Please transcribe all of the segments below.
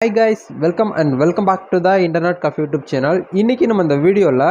Hi guys welcome and welcome back to the internet cafe YouTube channel இன்றைக்கி நம்ம இந்த வீடியோவில்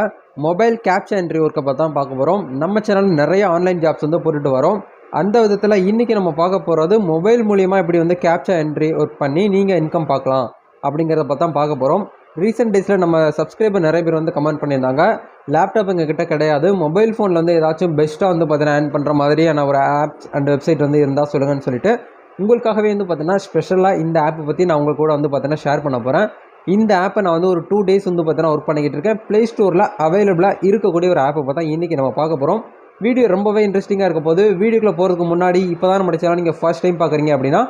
மொபைல் கேப்சா என்ட்ரி ஒர்க்கை பார்த்தா தான் பார்க்க போகிறோம் நம்ம சேனல் நிறைய ஆன்லைன் ஜாப்ஸ் வந்து போட்டுட்டு வரோம். அந்த விதத்தில் இன்றைக்கி நம்ம பார்க்க போகிறது மொபைல் மூலியமாக இப்படி வந்து கேப்சா என்ட்ரி ஒர்க் பண்ணி நீங்கள் இன்கம் பார்க்கலாம் அப்படிங்கிறத பார்த்தா பார்க்க போகிறோம் ரீசெண்ட் டேஸில் நம்ம சப்ஸ்கிரைபர் நிறைய பேர் வந்து கமெண்ட் பண்ணியிருந்தாங்க. லேப்டாப் எங்ககிட்ட கிடையாது. மொபைல் ஃபோனில் வந்து ஏதாச்சும் பெஸ்ட்டாக வந்து பார்த்தீங்கன்னா ஏன் பண்ணுற மாதிரியான ஒரு ஆப்ஸ் அண்ட் வெப்சைட் வந்து இருந்தால் சொல்லுங்கன்னு சொல்லிட்டு உங்களுக்காகவே வந்து பார்த்தீங்கன்னா ஸ்பெஷலாக இந்த ஆப்பை பற்றி நான் உங்கள் கூட வந்து பார்த்தீங்கன்னா ஷேர் பண்ண போகிறேன் இந்த ஆப்பை நான் வந்து ஒரு டூ டேஸ் வந்து பார்த்தீங்கன்னா ஒர்க் பண்ணிக்கிட்டு இருக்கேன். ப்ளே ஸ்டோரில் அவைலபிளாக இருக்கக்கூடிய ஒரு ஆப்பை பார்த்தா இன்றைக்கி நம்ம பார்க்க போகிறோம் வீடியோ ரொம்பவே இன்ட்ரெஸ்டிங்காக இருக்க போது வீடியோக்குள்ளே போகிறதுக்கு முன்னாடி இப்போ தான் நம்ம சேனல் நீங்கள் ஃபர்ஸ்ட் டைம் பார்க்குறீங்க அப்படின்னா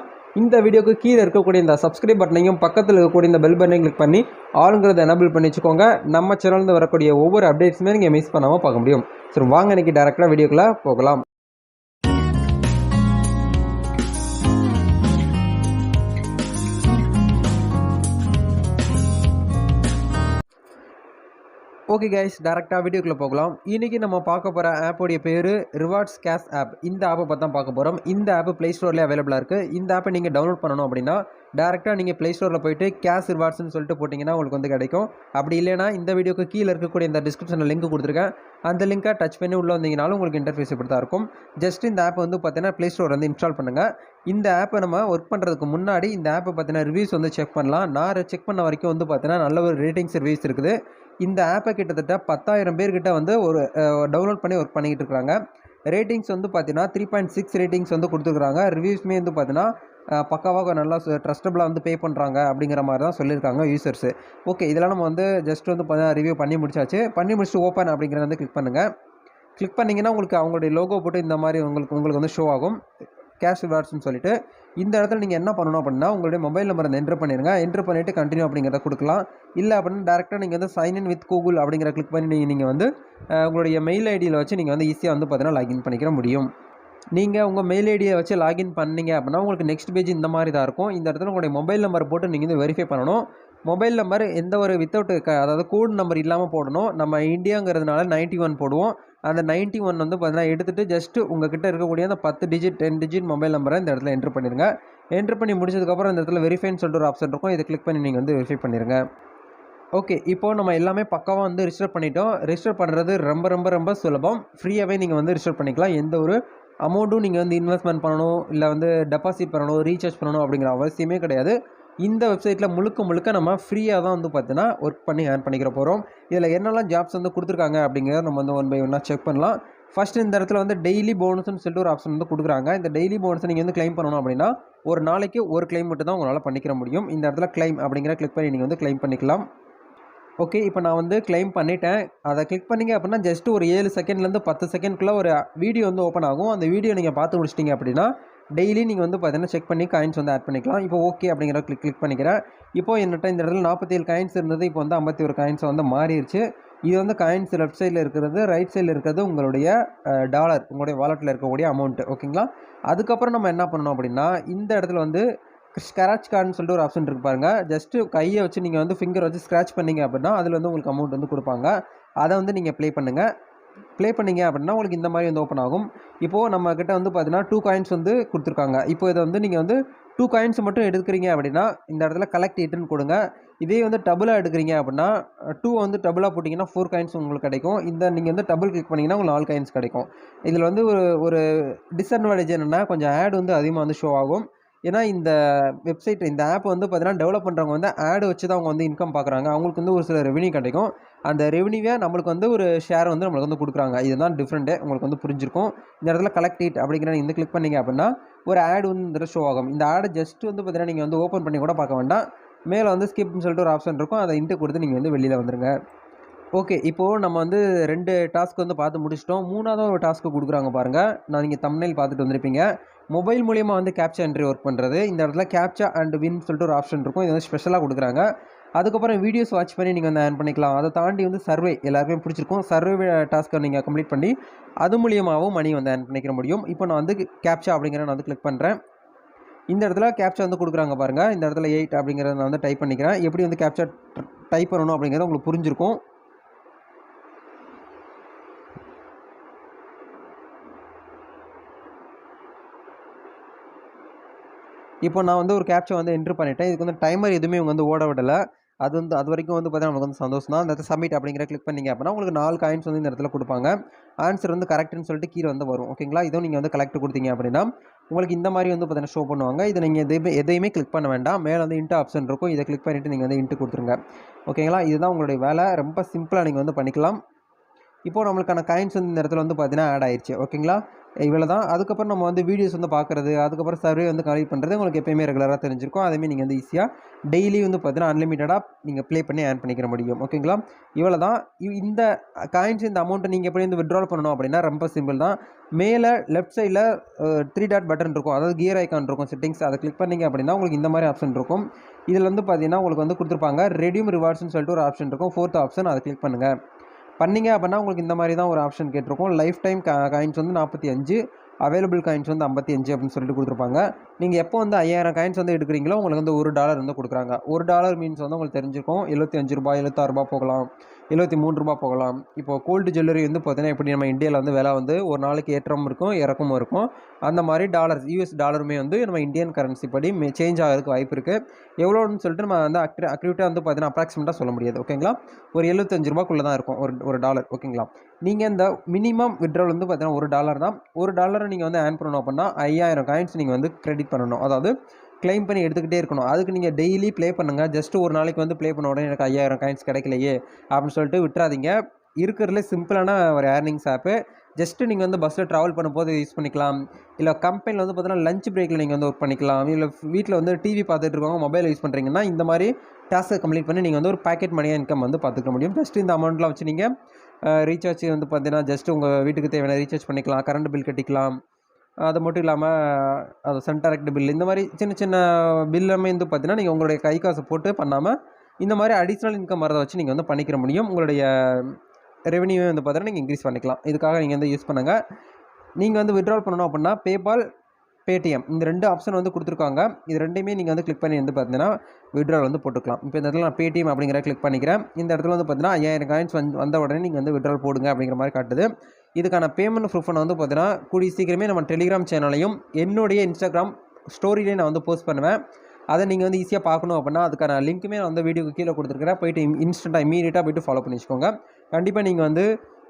இந்த வீடியோக்கு கீழே இருக்கக்கூடிய இந்த சப்ஸ்கிரைப் பட்டனையும் பக்கத்தில் இருக்கக்கூடிய இந்த பெல் பட்டனையும் கிளிக் பண்ணி ஆளுங்கிறத எனபிள் பண்ணி வச்சுக்கோங்க நம்ம சேனல்ந்து வரக்கூடிய ஒவ்வொரு அப்டேட்ஸுமே நீங்கள் மிஸ் பண்ணாமல் பார்க்க முடியும். சரி வாங்க இன்னைக்கு டேரெக்டாக வீடியோக்குள்ளே போகலாம். ஓகே கைஸ் டேரெக்டாக வீடியோக்குள்ளே போகலாம். இன்றைக்கி நம்ம பார்க்க போகிற ஆப்போடைய பேர் ரிவார்ட்ஸ் கேஷ் ஆப் இந்த ஆப்பை பற்றி தான் பார்க்க போகிறோம் இந்த ஆப் ப்ளே ஸ்டோர்லேயே அவைலபிளாக இருக்குது இந்த ஆப்பை நீங்கள் டவுன்லோட் பண்ணணும் அப்படின்னா டேரெக்டாக நீங்கள் ப்ளே ஸ்டோரில் போயிட்டு கேஷ் ரிவார்ட்ஸ்னு சொல்லிட்டு போட்டிங்கன்னா உங்களுக்கு வந்து கிடைக்கும். அப்படி இல்லைனா இந்த வீடியோக்கு கீழே இருக்கக்கூடிய இந்த டிஸ்கிரிப்ஷனில் லிங்க் கொடுத்துருக்கேன். அந்த லிங்கை டச் பண்ணி உள்ளே வந்தீங்கனாலும் உங்களுக்கு இன்டர்ஃபேஸ் இப்படி தான் இருக்கும். ஜஸ்ட் இந்த ஆப்பை வந்து பார்த்தீங்கன்னா ப்ளே ஸ்டோர் வந்து இன்ஸ்டால் பண்ணுங்கள் இந்த ஆப்பை நம்ம ஒர்க் பண்ணுறதுக்கு முன்னாடி இந்த ஆப்பை பார்த்தீங்கன்னா ரிவ்யூஸ் வந்து செக் பண்ணலாம். நான் செக் பண்ண வரைக்கும் வந்து பார்த்தீங்கன்னா நல்ல ஒரு ரேட்டிங்ஸ் ரிவ்யூஸ் இருக்குது. இந்த ஆப்பை கிட்டத்தட்ட பத்தாயிரம் பேர்கிட்ட வந்து ஒரு டவுன்லோட் பண்ணி ஒர்க் பண்ணிக்கிட்டு இருக்கிறாங்க ரேட்டிங்ஸ் வந்து பார்த்தீங்கன்னா த்ரீ பாயிண்ட் சிக்ஸ் ரேட்டிங்ஸ் வந்து கொடுத்துருக்குறாங்க ரிவ்யூஸ்மே வந்து பார்த்தீங்கன்னா பக்காவாக நல்லா ட்ரஸ்டபுளாக வந்து பே பண்ணுறாங்க அப்படிங்கிற மாதிரி தான் சொல்லியிருக்காங்க யூசர்ஸு ஓகே இதெல்லாம் நம்ம வந்து ஜஸ்ட் வந்து பார்த்தீங்கன்னா ரிவ்யூ பண்ணி முடிச்சாச்சு. பண்ணி முடிச்சுட்டு ஓப்பன் அப்படிங்கிறத வந்து கிளிக் பண்ணுங்கள் கிளிக் பண்ணிங்கன்னா உங்களுக்கு அவங்களுடைய லோகோ போட்டு இந்த மாதிரி உங்களுக்கு உங்களுக்கு வந்து ஷோ ஆகும். கேஷ் ரிவார்ட்ஸ்னு சொல்லிட்டு இந்த இடத்துல நீங்கள் என்ன பண்ணணும் அப்படின்னா உங்களுடைய மொபைல் நம்பரை என்ட்ரு பண்ணிடுங்க என்ட்ரு பண்ணிவிட்டு கண்டினியூ அப்படிங்கிறத கொடுக்கலாம். இல்லை அப்படின்னா டேரெக்டாக நீங்கள் வந்து சைன் இன் வித் கூகுள் அப்படிங்கிற கிளிக் பண்ணி நீங்கள் நீங்கள் வந்து உங்களுடைய மெயில் ஐடியில் வச்சு நீங்கள் வந்து ஈஸியாக வந்து பார்த்தீங்கன்னா லாகின் பண்ணிக்கிற முடியும். நீங்கள் உங்கள் மெயில் ஐடியை வச்சு லாகின் பண்ணீங்க அப்படின்னா உங்களுக்கு நெக்ஸ்ட் பேஜ் இந்த மாதிரி தான் இருக்கும். இந்த இடத்துல உங்களுடைய மொபைல் நம்பர் போட்டு நீங்கள் வந்து வெரிஃபை பண்ணணும். மொபைல் நம்பர் எந்த ஒரு வித்தவுட் க அதாவது கோட் நம்பர் இல்லாமல் போடணும். நம்ம இந்தியாங்கிறதுனால நைன்ட்டி ஒன் போடுவோம். அந்த நைன்ட்டி ஒன் வந்து பார்த்தீங்கன்னா எடுத்துகிட்டு ஜஸ்ட்டு உங்கள் கிட்டே இருக்கக்கூடிய அந்த பத்து டிஜிட் டென் டிஜிட் மொபைல் நம்பரை இந்த இடத்துல என்ட்ரு பண்ணிடுங்க. என்ட்ரு பண்ணி முடிச்சதுக்கப்புறம் இந்த இடத்துல வெரிஃபைன்னு சொல்லிட்டு ஒரு ஆப்ஷன் இருக்கும். இதை கிளிக் பண்ணி நீங்கள் வந்து வெரிஃபை பண்ணிடுங்க. ஓகே இப்போது நம்ம எல்லாமே பக்காவாக வந்து ரிஜிஸ்டர் பண்ணிட்டோம். ரிஜிஸ்டர் பண்ணுறது ரொம்ப ரொம்ப ரொம்ப சுலபம். ஃப்ரீயாகவே நீங்கள் வந்து ரிஜிஸ்டர் பண்ணிக்கலாம். எந்த ஒரு அமௌண்ட்டும் நீங்கள் வந்து இன்வெஸ்ட்மெண்ட் பண்ணணும் இல்லை வந்து டெபாசிட் பண்ணணும் ரீசார்ஜ் பண்ணணும் அப்படிங்கிற அவசியமே கிடையாது. இந்த வெப்சைட்டில் முழுக்க முழுக்க நம்ம ஃப்ரீயாக தான் வந்து பார்த்தீங்கன்னா ஒர்க் பண்ணி ஏர்ன் பண்ணிக்கிற போகிறோம் இதில் என்னெல்லாம் ஜாப்ஸ் வந்து கொடுத்துருக்காங்க அப்படிங்கிறத நம்ம வந்து ஒன் பை ஒன்னாக செக் பண்ணலாம். ஃபஸ்ட் இந்த இடத்துல வந்து டெய்லி போனஸ்னு சொல்லிட்டு ஒரு ஆப்ஷன் வந்து கொடுக்குறாங்க. இந்த டெய்லி போனஸை நீங்கள் வந்து கிளைம் பண்ணணும் அப்படின்னா ஒரு நாளைக்கு ஒரு கிளைம் மட்டும் தான் உங்களால் பண்ணிக்கிற முடியும். இந்த இடத்துல கிளைம் அப்படிங்கிற கிளிக் பண்ணி நீங்கள் வந்து கிளைம் பண்ணிக்கலாம். ஓகே இப்போ நான் வந்து கிளைம் பண்ணிட்டேன். அதை கிளிக் பண்ணிங்க அப்படின்னா ஜஸ்ட் ஒரு ஏழு செகண்ட்லேருந்து பத்து செகண்ட்குள்ளே ஒரு வீடியோ வந்து ஓப்பன் ஆகும். அந்த வீடியோ நீங்கள் பார்த்து முடிச்சிட்டிங்க அப்படின்னா டெய்லி நீங்கள் வந்து பார்த்தீங்கன்னா செக் பண்ணி காயின்ஸ் வந்து ஆட் பண்ணிக்கலாம். இப்போ ஓகே அப்படிங்கிற கிளிக் கிளிக் பண்ணிக்கிறேன். இப்போ என்னட்ட இந்த இடத்துல நாற்பத்தேழு காயின்ஸ் இருந்தது. இப்போ வந்து ஐம்பத்தி ஒரு காயின்ஸ் வந்து மாறிடுச்சு. இது வந்து காயின்ஸ் லெஃப்ட் சைடில் இருக்கிறது ரைட் சைடில் இருக்கிறது உங்களுடைய டாலர் உங்களுடைய வாலெட்டில் இருக்கக்கூடிய அமௌண்ட்டு ஓகேங்களா அதுக்கப்புறம் நம்ம என்ன பண்ணணும் அப்படின்னா இந்த இடத்துல வந்து ஸ்க்ராட்ச் கார்டுன்னு சொல்லிட்டு ஒரு ஆப்ஷன் இருக்கு பாருங்கள் ஜஸ்ட்டு கையை வச்சு நீங்கள் வந்து ஃபிங்கர் வச்சு ஸ்க்ராட்ச் பண்ணிங்க அப்படின்னா அதில் வந்து உங்களுக்கு அமௌண்ட் வந்து கொடுப்பாங்க. அதை வந்து நீங்கள் ப்ளே பண்ணுங்கள் ப்ளே பண்ணிங்க அப்படின்னா உங்களுக்கு இந்த மாதிரி வந்து ஓப்பன் ஆகும். இப்போது நம்மக்கிட்ட வந்து பார்த்தீங்கன்னா டூ காயின்ஸ் வந்து கொடுத்துருக்காங்க. இப்போ இதை வந்து நீங்கள் வந்து டூ காயின்ஸ் மட்டும் எடுக்கிறீங்க அப்படின்னா இந்த இடத்துல கலெக்ட் இட்டுன்னு கொடுங்க. இதே வந்து டபுளாக எடுக்கிறீங்க அப்படின்னா டூ வந்து டபுளாக போட்டிங்கன்னா ஃபோர் காயின்ஸ் உங்களுக்கு கிடைக்கும். இந்த நீங்கள் வந்து டபுள் கிளிக் பண்ணிங்கன்னா உங்களுக்கு நாலு காயின்ஸ் கிடைக்கும். இதில் வந்து ஒரு ஒரு டிஸ்அட்வான்டேஜ் என்னென்னா கொஞ்சம் ஆட் வந்து அதிகமாக வந்து ஷோ ஆகும். ஏன்னா இந்த வெப்சைட் இந்த ஆப் வந்து பார்த்தீங்கன்னா டெவலப் பண்ணுறவங்க வந்து ஆடு வச்சு தான் அவங்க வந்து இன்கம் பார்க்குறாங்க அவங்களுக்கு வந்து ஒரு சில ரெவன்யூ கிடைக்கும். அந்த ரெவன்யூவே நம்மளுக்கு வந்து ஒரு ஷேர் வந்து நம்மளுக்கு வந்து கொடுக்குறாங்க. இதுதான் டிஃப்ரெண்ட்டு உங்களுக்கு வந்து புரிஞ்சிருக்கும். இந்த இடத்துல கலெக்ட் இட் அப்படிங்கிற இந்த கிளிக் பண்ணிங்க அப்படின்னா ஒரு ஆடு வந்து இந்த ஷோ ஆகும். இந்த ஆடு ஜஸ்ட் வந்து பார்த்தீங்கன்னா நீங்கள் வந்து ஓப்பன் பண்ணி கூட பார்க்க வேண்டாம். மேலே வந்து ஸ்கிப்னு சொல்லிட்டு ஒரு ஆப்ஷன் இருக்கும். அதை இன்ட்டு கொடுத்து நீங்கள் வந்து வெளியில் வந்துருங்க. ஓகே இப்போது நம்ம வந்து ரெண்டு டாஸ்க் வந்து பார்த்து முடிச்சிட்டோம். மூணாவது ஒரு டாஸ்க்கு கொடுக்குறாங்க பாருங்கள் நான் நீங்கள் தமிழில் பார்த்துட்டு வந்திருப்பீங்க. மொபைல் மூலிமா வந்து கேப்சா என்ட்ரி ஒர்க் பண்ணுறது இந்த இடத்துல கேப்சா அண்ட் வின் சொல்லிட்டு ஒரு ஆப்ஷன் இருக்கும். இது வந்து ஸ்பெஷலாக கொடுக்குறாங்க. அதுக்கப்புறம் வீடியோஸ் வாட்ச் பண்ணி நீங்கள் வந்து ஏர்ன் பண்ணிக்கலாம். அதை தாண்டி வந்து சர்வே எல்லாருக்குமே பிடிச்சிருக்கும். சர்வே டாஸ்க்கை நீங்கள் கம்ப்ளீட் பண்ணி அது மூலியமாகவும் மணி வந்து ஏர்ன் பண்ணிக்கிற முடியும். இப்போ நான் வந்து கேப்சா அப்படிங்கிற நான் வந்து கிளிக் பண்ணுறேன் இந்த இடத்துல கேப்சா வந்து கொடுக்குறாங்க பாருங்கள் இந்த இடத்துல எயிட் அப்படிங்கிறத நான் வந்து டைப் பண்ணிக்கிறேன். எப்படி வந்து கேப்சா டைப் பண்ணணும் அப்படிங்கிறது உங்களுக்கு புரிஞ்சிருக்கும். இப்போ நான் வந்து ஒரு கேப்ச்சா வந்து என்ட்ரு பண்ணிட்டேன். இதுக்கு வந்து டைமர் எதுவுமே இவங்க வந்து ஓட விடலை. அது வந்து அது வரைக்கும் வந்து பார்த்தீங்கன்னா நமக்கு வந்து சந்தோஷம் தான். அந்த இடத்துல சப்மிட் அப்படிங்கிற கிளிக் பண்ணீங்க அப்படின்னா உங்களுக்கு நாலு காயின்ஸ் வந்து இந்த இடத்துல கொடுப்பாங்க. ஆன்சர் வந்து கரெக்ட்னு சொல்லிட்டு கீழே வந்து வரும். ஓகேங்களா இதுவும் நீங்கள் வந்து கலெக்ட் கொடுத்தீங்க அப்படின்னா உங்களுக்கு இந்த மாதிரி வந்து பார்த்தீங்கன்னா ஷோ பண்ணுவாங்க. இதை நீங்கள் எதையுமே எதையுமே கிளிக் பண்ண வேண்டாம். மேலே வந்து இன்ட்டு ஆப்ஷன் இருக்கும். இதை கிளிக் பண்ணிவிட்டு நீங்கள் வந்து இன்ட்டு கொடுத்துருங்க. ஓகேங்களா இதுதான் உங்களுடைய வேலை. ரொம்ப சிம்பிளாக நீங்கள் வந்து பண்ணிக்கலாம். இப்போது நம்மளுக்கான காயின்ஸ் வந்து இந்த இடத்துல வந்து பார்த்தீங்கன்னா ஆட் ஆயிடுச்சு ஓகேங்களா இவ்வளோ தான் அதுக்கப்புறம் நம்ம வந்து வீடியோஸ் வந்து பார்க்குறது அதுக்கப்புறம் சர்வே வந்து கலெக்ட் பண்ணுறது உங்களுக்கு எப்பயுமே ரெகுலராக தெரிஞ்சிருக்கும். அதேமாதிரி நீங்கள் வந்து ஈஸியாக டெய்லி வந்து பார்த்தீங்கன்னா அன்லிமிட்டடாக நீங்கள் ப்ளே பண்ணி ஏர்ன் பண்ணிக்கிற முடியும். ஓகேங்களா இவ்வளோ தான் இவ்- இந்த காயின்ஸ் இந்த அமௌண்ட்டை நீங்கள் எப்படி வந்து விட்ரால் பண்ணணும் அப்படின்னா ரொம்ப சிம்பிள் தான். மேலே லெஃப்ட் சைடில் த்ரீ டாட் பட்டன் இருக்கும். அதாவது கியர் ஐக்கான் இருக்கும் செட்டிங்ஸ் அதை கிளிக் பண்ணீங்க அப்படின்னா உங்களுக்கு இந்த மாதிரி ஆப்ஷன் இருக்கும். இதில் வந்து பார்த்தீங்கன்னா உங்களுக்கு வந்து கொடுத்துருப்பாங்க ரெடியூம் ரிவார்ட்ஸ்னு சொல்லிட்டு ஒரு ஆப்ஷன் இருக்கும். ஃபோர்த் ஆப்ஷன் அதை கிளிக் பண்ணுங்கள் பண்ணீங்க அப்படின்னா உங்களுக்கு இந்த மாதிரி தான் ஒரு ஆப்ஷன் கேட்டிருக்கும். லைஃப் டைம் காயின்ஸ் வந்து நாற்பத்தி அஞ்சு. அவைலபிள் காயின்ஸ் வந்து ஐம்பத்தி அஞ்சு அப்படின்னு சொல்லிட்டு கொடுத்துருப்பாங்க. நீங்கள் எப்போ வந்து ஐயாயிரம் காயின்ஸ் வந்து எடுக்கிறீங்களோ உங்களுக்கு வந்து ஒரு டாலர் வந்து கொடுக்குறாங்க. ஒரு டாலர் மீன்ஸ் வந்து உங்களுக்கு தெரிஞ்சிருக்கும். எழுபத்தி அஞ்சு ரூபாய் எழுபத்தாறு ரூபாய் போகலாம். எழுபத்தி மூணு ரூபாய் போகலாம். இப்போ கோல்டு ஜுவல்லரி வந்து பார்த்தீங்கன்னா எப்படி நம்ம இந்தியாவில் வந்து விலை வந்து ஒரு நாளைக்கு ஏற்றமும் இருக்கும் இறக்கமும் இருக்கும். அந்த மாதிரி டாலர்ஸ் யூஎஸ் டாலருமே வந்து நம்ம இந்தியன் கரன்சி படி சேஞ்ச் ஆகிறதுக்கு வாய்ப்பு இருக்குது எவ்வளோன்னு சொல்லிட்டு நம்ம வந்து அக்ரி அக்யூரேட்டாக வந்து பார்த்தீங்கன்னா அப்ராக்சிமேட்டாக சொல்ல முடியாது. ஓகேங்களா ஒரு எழுபத்தஞ்சு ரூபாய்க்குள்ளே தான் இருக்கும். ஒரு ஒரு டாலர் ஓகேங்களா நீங்கள் இந்த மினிமம் விட்ரால் வந்து பார்த்தீங்கன்னா ஒரு டாலர் தான். ஒரு டாலர் நீங்கள் வந்து ஏர்ன் பண்ணணும் அப்படின்னா ஐயாயிரம் காயின்ஸ் நீங்கள் வந்து கிரெடிட் பண்ணணும். அதாவது கிளைம் பண்ணி எடுத்துக்கிட்டே இருக்கணும். அதுக்கு நீங்கள் டெய்லி ப்ளே பண்ணுங்கள் ஜஸ்ட் ஒரு நாளைக்கு வந்து ப்ளே பண்ண உடனே எனக்கு ஐயாயிரம் காயின்ஸ் கிடைக்கலையே அப்படின்னு சொல்லிட்டு விட்டுறாதீங்க. இருக்கிறதுல சிம்பிளான ஒரு ஏர்னிங்ஸ் ஆப்பு ஜஸ்ட்டு நீங்கள் வந்து பஸ்ஸில் ட்ராவல் பண்ணும்போது யூஸ் பண்ணிக்கலாம். இல்லை கம்பெனியில் வந்து பார்த்தீங்கன்னா லஞ்ச் பிரேக்கில் நீங்கள் வந்து ஒர்க் பண்ணிக்கலாம். இல்லை வீட்டில் வந்து டிவி பார்த்துட்டு இருக்காங்க மொபைல் யூஸ் பண்ணுறீங்கன்னா இந்த மாதிரி டாஸ்க்கை கம்ப்ளீட் பண்ணி நீங்கள் வந்து ஒரு பாக்கெட் மணியாக இன்கம் வந்து பார்த்துக்க முடியும். ஜஸ்ட் இந்த அமௌண்ட்லாம் வச்சு நீங்கள் ரீசார்ஜ் வந்து பார்த்தீங்கன்னா ஜஸ்ட் உங்கள் வீட்டுக்கு தேவையான ரீசார்ஜ் பண்ணிக்கலாம் கரண்ட் பில் கட்டிக்கலாம். அது மட்டும் இல்லாமல் அது சென்டரக்ட் பில் இந்த மாதிரி சின்ன சின்ன பில் வந்து பார்த்தீங்கன்னா நீங்கள் உங்களுடைய கை காசு போட்டு பண்ணாமல் இந்த மாதிரி அடிஷ்னல் இன்கம் வரதை வச்சு நீங்கள் வந்து பண்ணிக்கிற முடியும். உங்களுடைய ரெவன்யூ வந்து பார்த்தீங்கன்னா நீங்கள் இன்க்ரீஸ் பண்ணிக்கலாம். இதுக்காக நீங்கள் வந்து யூஸ் பண்ணுங்கள் நீங்கள் வந்து விட்ரால் பண்ணணும் அப்படின்னா பேபால் பேடிஎம் இந்த ரெண்டு ஆப்ஷன் வந்து கொடுத்துருக்காங்க. இது ரெண்டையுமே நீங்கள் வந்து கிளிக் பண்ணி வந்து பார்த்தீங்கன்னா விட்ரால் வந்து போட்டுக்கலாம். இப்போ இந்த இடத்துல நான் பேடிஎம் அப்படிங்கிற கிளிக் பண்ணிக்கிறேன். இந்த இடத்துல வந்து பார்த்தீங்கன்னா ஐயாயிரம் காயின்ஸ் வந்து வந்த உடனே நீங்கள் வந்து விட்ரால் போடுங்க அப்படிங்கிற மாதிரி காட்டுது. இதுக்கான பேமெண்ட் ப்ரூஃபை வந்து பார்த்தீங்கன்னா கூடிய சீக்கிரமே நம்ம டெலிகிராம் சேனலையும் என்னுடைய இன்ஸ்டாகிராம் ஸ்டோரியிலே நான் வந்து போஸ்ட் பண்ணுவேன். அதை நீங்கள் வந்து ஈஸியாக பார்க்கணும் அப்படின்னா அதுக்கான லிங்க்குமே நான் வந்து வீடியோக்கு கீழே கொடுத்துருக்கிறேன். போயிட்டு இன்ஸ்டண்ட்டாக இமீடியட்டாக போயிட்டு ஃபாலோ பண்ணி வச்சுக்கோங்க. கண்டிப்பாக நீங்கள் வந்து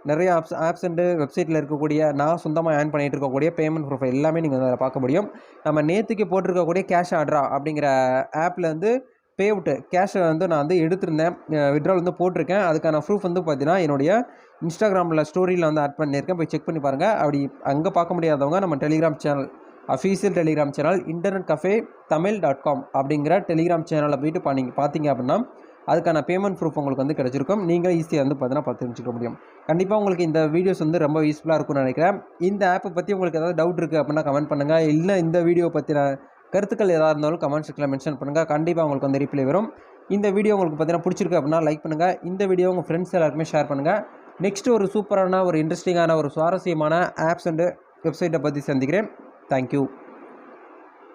நிறைய ஆப்ஸ் ஆப்ஸ் அண்டு வெப்சைட்டில் இருக்கக்கூடிய நான் சொந்தமாக ஏர்ன் பண்ணிகிட்டு இருக்கக்கூடிய பேமெண்ட் ப்ரூஃப் எல்லாமே நீங்கள் அதில் பார்க்க முடியும். நம்ம நேற்றுக்கு போட்டிருக்கக்கூடிய கேஷ் ஆர்டரா அப்படிங்கிற ஆப்பில் வந்து பே அவுட்டு கேஷை வந்து நான் வந்து எடுத்திருந்தேன். விட்ரால் வந்து போட்டிருக்கேன். அதுக்கான ப்ரூஃப் வந்து பார்த்தீங்கன்னா என்னுடைய இன்ஸ்டாகிராமில் ஸ்டோரியில் வந்து ஆட் பண்ணியிருக்கேன். போய் செக் பண்ணி பாருங்கள் அப்படி அங்கே பார்க்க முடியாதவங்க நம்ம Telegram channel official Telegram channel internet cafe Tamil dot com அப்படிங்கிற டெலிகிராம் சேனலில் போயிட்டு பண்ணி பார்த்தீங்க அப்படின்னா அதுக்கான பேமெண்ட் ப்ரூஃப் உங்களுக்கு வந்து கிடச்சிருக்கும். நீங்கள் ஈஸியாக வந்து பார்த்தீங்கன்னா பார்த்து தெரிஞ்சுக்க முடியும். கண்டிப்பாக உங்களுக்கு இந்த வீடியோஸ் வந்து ரொம்ப யூஸ்ஃபுல்லாக இருக்கும்னு நினைக்கிறேன். இந்த ஆப்பை பற்றி உங்களுக்கு ஏதாவது டவுட் இருக்குது அப்படின்னா கமெண்ட் பண்ணுங்கள் இல்லை இந்த வீடியோ பற்றின கருத்துக்கள் எதாக இருந்தாலும் கமெண்ட் செக்ஷனில் மென்ஷன் பண்ணுங்கள் கண்டிப்பாக உங்களுக்கு வந்து ரிப்ளை வரும். இந்த வீடியோ உங்களுக்கு பார்த்தீங்கன்னா பிடிச்சிருக்கு அப்படின்னா லைக் பண்ணுங்கள் இந்த வீடியோ உங்கள் ஃப்ரெண்ட்ஸ் எல்லாருக்குமே ஷேர் பண்ணுங்கள் நெக்ஸ்ட் ஒரு சூப்பரான ஒரு இன்ட்ரெஸ்டிங்கான ஒரு சுவாரஸ்யமான ஆப்ஸ் அண்டு வெப்சைட்டை பற்றி சந்திக்கிறேன். தேங்க்யூ